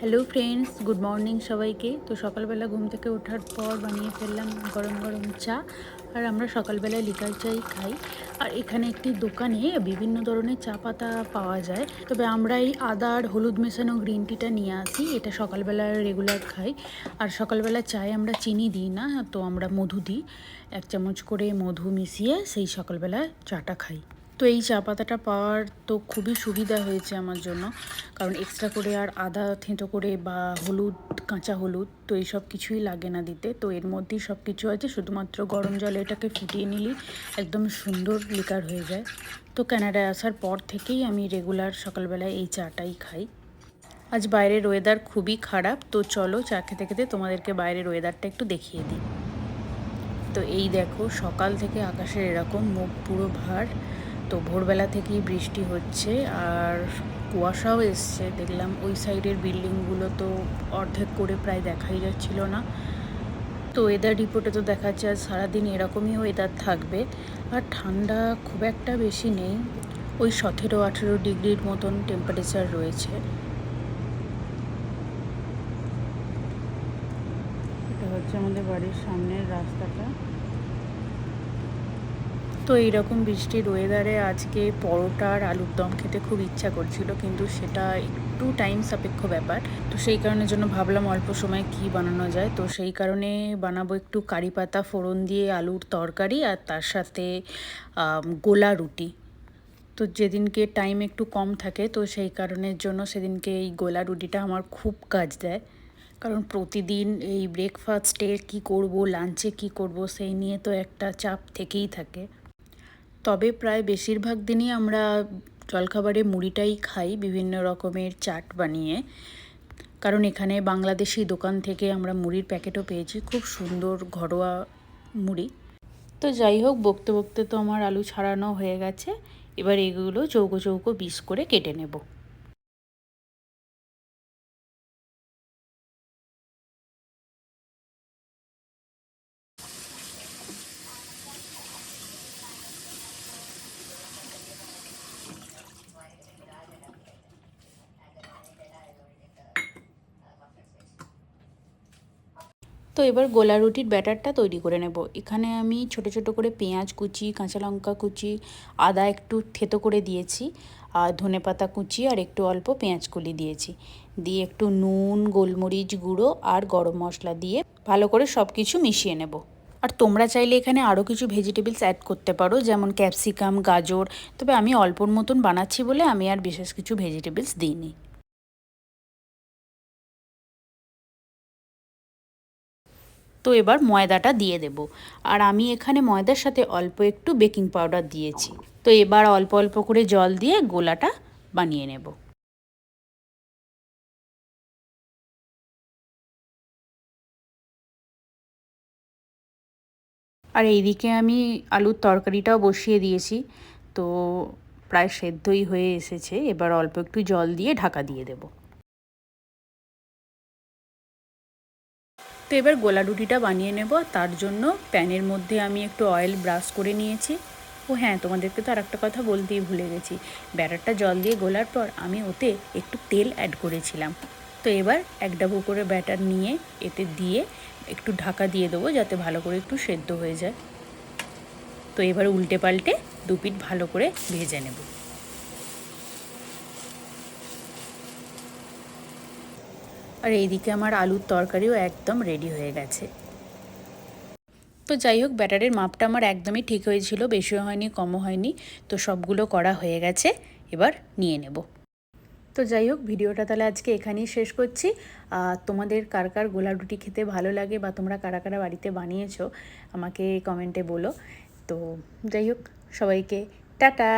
Hello friends good morning সবাইকে। তো সকালবেলা ঘুম থেকে ওঠার পর বানিয়ে ফেললাম গরম গরম চা, আর আমরা সকালবেলায় লিকার চাই খাই। আর এখানে একটি দোকানে বিভিন্ন ধরনের চা পাতা পাওয়া যায়। তবে আমরা এই আদা আর হলুদ মেশানো গ্রিন টিটা নিয়ে আসি। এটা সকালবেলা রেগুলার খাই। আর সকালবেলা চায়ে আমরা চিনি দিই না, তো আমরা মধু দিই। এক চামচ করে মধু মিশিয়ে সেই সকালবেলা চাটা খাই। তো এই চা পাতাটা পাওয়ার তো খুবই সুবিধা হয়েছে আমার জন্য। কারণ এক্সট্রা করে আর আদা থেঁতো করে বা হলুদ, কাঁচা হলুদ তো এইসব কিছুই লাগে না দিতে। তো এর মধ্যেই সব কিছু আছে, শুধুমাত্র গরম জলে এটাকে ফুটিয়ে নিলেই একদম সুন্দর লিকার হয়ে যায়। তো কানাডায় আসার পর থেকেই আমি রেগুলার সকালবেলায় এই চাটাই খাই। আজ বাইরের ওয়েদার খুবই খারাপ, তো চলো চা খেতে খেতে তোমাদেরকে বাইরের ওয়েদারটা একটু দেখিয়ে দিই। তো এই দেখো সকাল থেকে আকাশের এরকম মুখ পুরো ভার তো ভোরবেলা থেকেই বৃষ্টি হচ্ছে আর কুয়াশাও এসছে। দেখলাম ওই সাইডের বিল্ডিংগুলো তো অর্ধেক করে প্রায় দেখাই যাচ্ছিল না। তো ওয়েদার রিপোর্টে তো দেখাচ্ছে আজ সারাদিন এরকমই ওয়েদার থাকবে। আর ঠান্ডা খুব একটা বেশি নেই। ওই সতেরো, আঠেরো ডিগ্রির মতন টেম্পারেচার রয়েছে। এটা হচ্ছে আমাদের বাড়ির সামনের রাস্তাটা। তো এইরকম বৃষ্টির ওয়েদারে আজকে পরোটার আলুর দম খেতে খুব ইচ্ছা করছিল, কিন্তু সেটা একটু টাইম সাপেক্ষ ব্যাপার। তো সেই কারণের জন্য ভাবলাম অল্প সময় কি বানানো যায়। তো সেই কারণে বানাবো একটু কারি পাতা, ফোড়ন দিয়ে আলুর তরকারি আর তার সাথে গোলা রুটি। তো যেদিনকে টাইম একটু কম থাকে, তো সেই কারণের জন্য সেদিনকে এই গোলা রুটিটা আমার খুব কাজ দেয়। কারণ প্রতিদিন এই ব্রেকফাস্টে কি করব লাঞ্চে কি করব, সেই নিয়ে তো একটা চাপ থেকেই থাকে। তবে প্রায় বেশিরভাগ দিনই আমরা জলখাবারে মুড়িটাই খাই, বিভিন্ন রকমের চাট বানিয়ে। কারণ এখানে বাংলাদেশি দোকান থেকে আমরা মুড়ির প্যাকেটও পেয়েছি, খুব সুন্দর ঘরোয়া মুড়ি। তো যাই হোক, বকতে বকতে তো আমার আলু ছাড়ানো হয়ে গেছে। এবার এগুলো চৌকো চৌকো বিষ করে কেটে নেব। তো এবার গোলা রুটির ব্যাটারটা তৈরি করে নেব। এখানে আমি ছোট ছোট করে পেঁয়াজ কুচি, কাঁচা লঙ্কা কুচি, আদা একটু থেতো করে দিয়েছি, আর ধনে পাতা কুচি, আর একটু অল্প পেঁয়াজ কুলি দিয়েছি। দিয়ে একটু নুন, গোলমরিচ গুঁড়ো, আর গরম মশলা দিয়ে ভালো করে সব কিছু মিশিয়ে নেব। আর তোমরা চাইলে এখানে আরও কিছু ভেজিটেবলস অ্যাড করতে পারো, যেমন ক্যাপসিকাম গাজর। তবে আমি অল্পর মতন বানাচ্ছি বলে আমি আর বিশেষ কিছু ভেজিটেবলস দিইনি। তো এবার ময়দাটা দিয়ে দেব। আর আমি এখানে ময়দার সাথে অল্প একটু বেকিং পাউডার দিয়েছি। তো এবার অল্প অল্প করে জল দিয়ে গোলাটা বানিয়ে নেব। আর এইদিকে আমি আলুর তরকারিটাও বসিয়ে দিয়েছি। তো প্রায় সেদ্ধই হয়ে এসেছে। এবার অল্প একটু জল দিয়ে ঢাকা দিয়ে দেবো। তো এবার গোলা রুটিটা বানিয়ে নেব। তার জন্য প্যানের মধ্যে আমি একটু অয়েল ব্রাশ করে নিয়েছি। ও হ্যাঁ তোমাদেরকে তো আর একটা কথা বলতেই ভুলে গেছি। ব্যাটারটা জল দিয়ে গোলার পর আমি ওতে একটু তেল অ্যাড করেছিলাম। তো এবার এক ডাবু করে ব্যাটার নিয়ে এতে দিয়ে একটু ঢাকা দিয়ে দেবো যাতে ভালো করে একটু সেদ্ধ হয়ে যায়। তো এবার উল্টে পাল্টে দু পিঠ ভালো করে ভেজে নেব। আর এইদিকে আমার আলুর তরকারিও একদম রেডি হয়ে গেছে। তো যাই হোক, ব্যাটারের মাপটা আমার একদমই ঠিক হয়েছিল, বেশিও হয়নি, কমও হয়নি, তো সবগুলো করা হয়ে গেছে, এবার নিয়ে নেব। তো যাই হোক, ভিডিওটা তাহলে আজকে এখানেই শেষ করছি। তোমাদের কার কার গোলা রুটি খেতে ভালো লাগে বা তোমরা কারা কারা বাড়িতে বানিয়েছো, আমাকে কমেন্টে বলো। তো যাই হোক, সবাইকে টাটা!